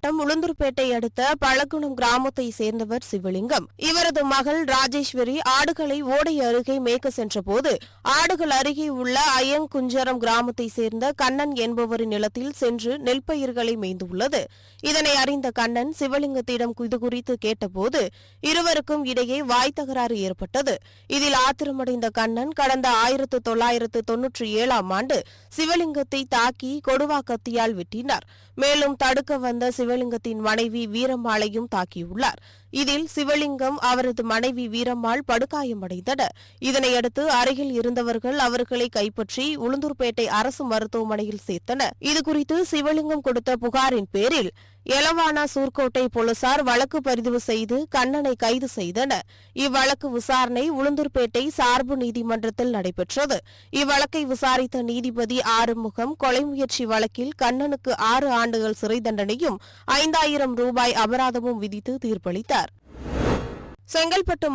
மாவட்டம் உளுந்தூர்பேட்டை அடுத்த பழகுணம் கிராமத்தை சேர்ந்தவர் சிவலிங்கம். இவரது மகள் ராஜேஸ்வரி ஆடுகளை ஓடை அருகே மேய்க்க சென்றபோது ஆடுகள் அருகே உள்ள அயங்குஞ்சரம் கிராமத்தை சேர்ந்த கண்ணன் என்பவரின் நிலத்தில் சென்று நெல் பயிர்களை மேய்ந்துள்ளது. இதனை அறிந்த கண்ணன் சிவலிங்கத்திடம் இது குறித்து கேட்டபோது இருவருக்கும் இடையே வாய் தகராறு ஏற்பட்டது. இதில் ஆத்திரமடைந்த கண்ணன் கடந்த ஆயிரத்து தொள்ளாயிரத்து தொன்னூற்றி ஏழாம் ஆண்டு சிவலிங்கத்தை தாக்கி கொடுவா கத்தியால் வெட்டினார். மேலும் தடுக்க வந்த சிவ சிவலிங்கத்தின் மனைவி வீரம்மாளையும் தாக்கியுள்ளார். இதில் சிவலிங்கம் அவரது மனைவி வீரம்மாள் படுகாயமடைந்தனர். இதனையடுத்து அருகில் இருந்தவர்கள் அவர்களை கைப்பற்றி உளுந்தூர்பேட்டை அரசு மருத்துவமனையில் சேர்த்தனர். இதுகுறித்து சிவலிங்கம் கொடுத்த புகாரின் பேரில் எலவானா சூர்கோட்டை போலீசார் வழக்கு பதிவு செய்து கண்ணனை கைது செய்தனர். இவ்வழக்கு விசாரணை உளுந்தூர்பேட்டை சார்பு நீதிமன்றத்தில் நடைபெற்றது. இவ்வழக்கை விசாரித்த நீதிபதி ஆறுமுகம் கொலை முயற்சி வழக்கில் கண்ணனுக்கு ஆறு ஆண்டுகள் சிறை தண்டனையும் ஐந்தாயிரம் ரூபாய் அபராதமும் விதித்து தீர்ப்பளித்தார். செங்கல்பட்டு